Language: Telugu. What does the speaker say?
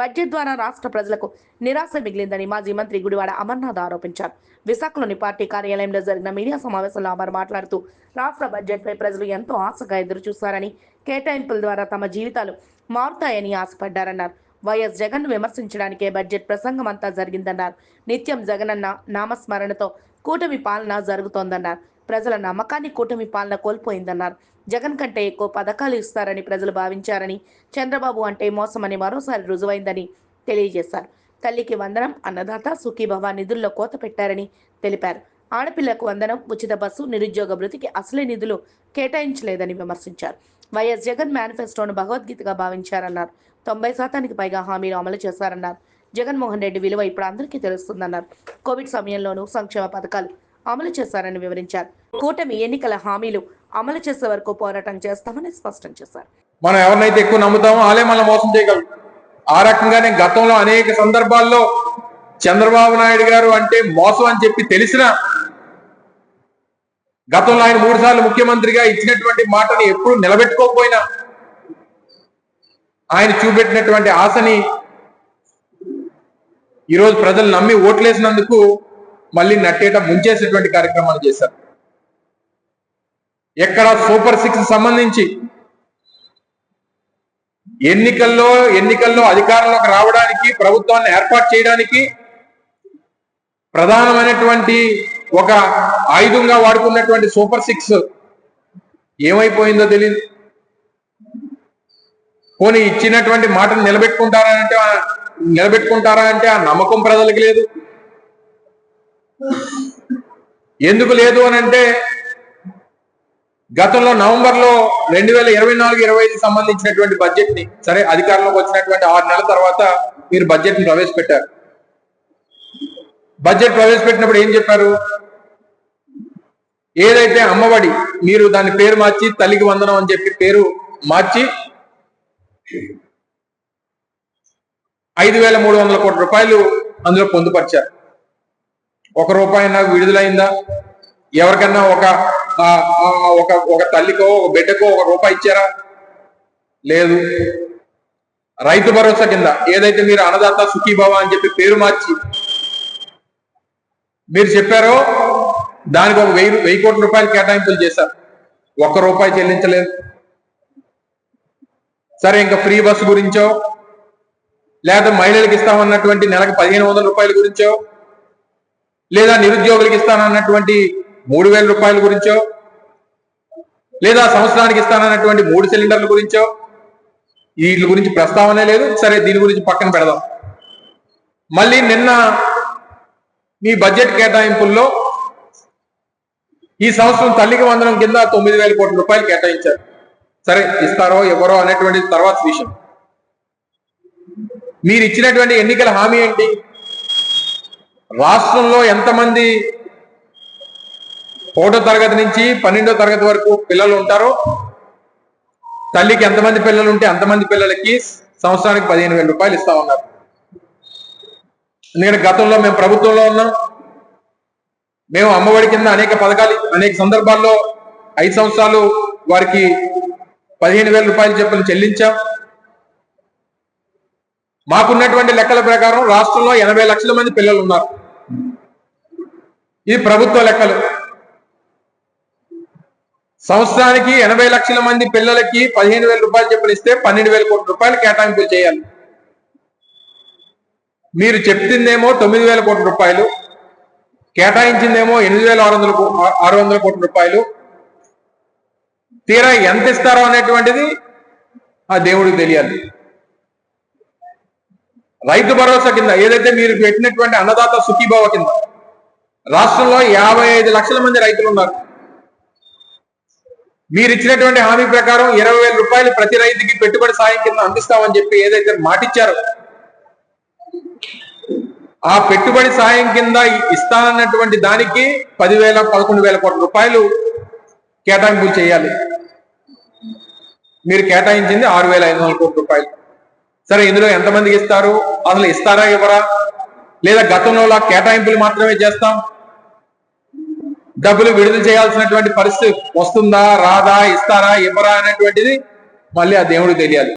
బడ్జెట్ ద్వారా రాష్ట్ర ప్రజలకు నిరాశ మిగిలిందని మాజీ మంత్రి గుడివాడ అమర్నాథ్ ఆరోపించారు. విశాఖలోని పార్టీ కార్యాలయంలో జరిగిన మీడియా సమావేశంలో అమర్ మాట్లాడుతూ రాష్ట్ర బడ్జెట్పై ప్రజలు ఎంతో ఆశగా ఎదురుచూస్తారని కేటాయింపుల ద్వారా తమ జీవితాలు మారుతాయని ఆశపడ్డారన్నారు. వైఎస్ జగన్ విమర్శించడానికే బడ్జెట్ ప్రసంగం అంతా జరిగిందన్నారు. నిత్యం జగనన్న నామస్మరణతో కూటమి పాలన జరుగుతోందన్నారు. ప్రజల నమ్మకాన్ని కూటమి పాలన కోల్పోయిందన్నారు. జగన్ కంటే ఎక్కువ పథకాలు ఇస్తారని ప్రజలు భావించారని చంద్రబాబు అంటే మోసమని మరోసారి రుజువైందని తెలియజేశారు. తల్లికి వందనం అన్నదాత సుఖీభవ నిధుల్లో కోత పెట్టారని తెలిపారు. ఆడపిల్లకు వందనం ఉచిత బస్సు నిరుద్యోగ భృతికి అసలే నిధులు కేటాయించలేదని విమర్శించారు. వైఎస్ జగన్ మేనిఫెస్టోను భగవద్గీతగా భావించారన్నారు. తొంభై శాతానికి పైగా హామీలు అమలు చేశారన్నారు. జగన్మోహన్ రెడ్డి విలువ ఇప్పుడు అందరికీ తెలుస్తుందన్నారు. కోవిడ్ సమయంలోనూ సంక్షేమ పథకాలు అమలు చేశారని వివరించారు. కూటమి ఎన్నికల హామీలు అమలు చేసే వరకు పోరాటం చేస్తామని స్పష్టం చేశారు. మనం ఎవరినైతే ఎక్కువ నమ్ముతామో వాళ్ళే మనం మోసం చేయగలరు. ఆ రకంగానే గతంలో అనేక సందర్భాల్లో చంద్రబాబు నాయుడు గారు అంటే మోసం అని చెప్పి తెలిసిన గతంలో ఆయన మూడు సార్లు ముఖ్యమంత్రిగా ఇచ్చినటువంటి మాటని ఎప్పుడు నిలబెట్టుకోకపోయినా ఆయన చూపెట్టినటువంటి ఆశని ఈరోజు ప్రజలు నమ్మి ఓట్లేసినందుకు మళ్ళీ నట్టేట ముంచేసినటువంటి కార్యక్రమాలు చేశారు. ఎక్కడ సూపర్ సిక్స్ సంబంధించి ఎన్నికల్లో ఎన్నికల్లో అధికారంలోకి రావడానికి ప్రభుత్వాన్ని ఏర్పాటు చేయడానికి ప్రధానమైనటువంటి ఒక ఆయుధంగా వాడుకున్నటువంటి సూపర్ సిక్స్ ఏమైపోయిందో తెలియదు పోనీ ఇచ్చినటువంటి మాటను నిలబెట్టుకుంటారా అంటే నిలబెట్టుకుంటారా అంటే ఆ నమ్మకం ప్రజలకు లేదు. ఎందుకు లేదు అని అంటే గతంలో నవంబర్లో రెండు వేల ఇరవై నాలుగు ఇరవై ఐదు సంబంధించినటువంటి బడ్జెట్ని సరే అధికారంలోకి వచ్చినటువంటి ఆరు నెలల తర్వాత మీరు బడ్జెట్ని ప్రవేశపెట్టారు. బడ్జెట్ ప్రవేశపెట్టినప్పుడు ఏం చెప్పారు? ఏదైతే అమ్మఒడి మీరు దాని పేరు మార్చి తల్లికి వందనం అని చెప్పి పేరు మార్చి ఐదు వేల మూడు వందల కోట్ల రూపాయలు అందులో పొందుపరిచారు. ఒక రూపాయి నాకు విడుదలైందా? ఎవరికన్నా ఒక ఒక ఒక తల్లికో ఒక బిడ్డకో ఒక రూపాయి ఇచ్చారా? లేదు. రైతు భరోసా కింద ఏదైతే మీరు అన్నదాత సుఖీభవ అని చెప్పి పేరు మార్చి మీరు చెప్పారో దానికి ఒక వెయ్యి వెయ్యి కోట్ల రూపాయలు కేటాయింపులు చేశారు. ఒక్క రూపాయి చెల్లించలేదు. సరే ఇంకా ఫ్రీ బస్సు గురించో లేదా మహిళలకు ఇస్తామన్నటువంటి నెలకు పదిహేను వందల రూపాయల గురించో లేదా నిరుద్యోగులకు ఇస్తానన్నటువంటి మూడు వేల రూపాయల గురించో? లేదా సంవత్సరానికి ఇస్తానన్నటువంటి మూడు సిలిండర్ల గురించో? వీటి గురించి ప్రస్తావనే లేదు. సరే దీని గురించి పక్కన పెడదాం. మళ్ళీ నిన్న మీ బడ్జెట్ కేటాయింపుల్లో ఈ సంవత్సరం తల్లికి వందనం కింద తొమ్మిది వేల కోట్ల రూపాయలు కేటాయించారు. సరే ఇస్తారో ఎవరో అనేటువంటి తర్వాత విషయం. మీరు ఇచ్చినటువంటి ఎన్నికల హామీ ఏంటి? రాష్ట్రంలో ఎంతమంది ఒకటో తరగతి నుంచి పన్నెండో తరగతి వరకు పిల్లలు ఉంటారు. తల్లికి ఎంతమంది పిల్లలు ఉంటే అంతమంది పిల్లలకి సంవత్సరానికి పదిహేను వేల రూపాయలు ఇస్తా ఉన్నారు. ఎందుకంటే గతంలో మేము ప్రభుత్వంలో ఉన్నాం. మేము అమ్మఒడి కింద అనేక పథకాలు అనేక సందర్భాల్లో ఐదు సంవత్సరాలు వారికి పదిహేను వేల రూపాయలు చెప్పులు చెల్లించాం. మాకున్నటువంటి లెక్కల ప్రకారం రాష్ట్రంలో ఎనభై లక్షల మంది పిల్లలు ఉన్నారు. ఇది ప్రభుత్వ లెక్కలు సంవత్సరానికి ఎనభై లక్షల మంది పిల్లలకి పదిహేను వేల రూపాయలు చెప్పులు ఇస్తే పన్నెండు వేల కోట్ల రూపాయలు కేటాయింపులు చేయాలి. మీరు చెప్తుందేమో తొమ్మిది వేల కోట్ల రూపాయలు కేటాయించిందేమో ఎనిమిది వేల ఆరు వందల ఆరు వందల కోట్ల రూపాయలు. తీరా ఎంత ఇస్తారో అనేటువంటిది ఆ దేవుడికి తెలియాలి. రైతు భరోసా కింద ఏదైతే మీరు పెట్టినటువంటి అన్నదాత సుఖీభావ కింద రాష్ట్రంలో యాభై ఐదు లక్షల మంది రైతులు ఉన్నారు. మీరు ఇచ్చినటువంటి హామీ ప్రకారం ఇరవై వేల రూపాయలు ప్రతి రైతుకి పెట్టుబడి సాయం కింద అందిస్తామని చెప్పి ఏదైతే మాటిచ్చారో ఆ పెట్టుబడి సాయం కింద ఇస్తానన్నటువంటి దానికి పదివేల పదకొండు వేల కోట్ల రూపాయలు కేటాయింపులు చేయాలి. మీరు కేటాయించింది ఆరు వేల ఐదు వందల కోట్ల రూపాయలు. సరే ఇందులో ఎంతమందికి ఇస్తారు? అసలు ఇస్తారా ఇవ్వరా? లేదా గతంలో కేటాయింపులు మాత్రమే చేస్తాం? డబ్బులు విడుదల చేయాల్సినటువంటి పరిస్థితి వస్తుందా రాదా ఇస్తారా ఇవ్వరా అనేటువంటిది మళ్ళీ ఆ దేవుడికి తెలియాలి.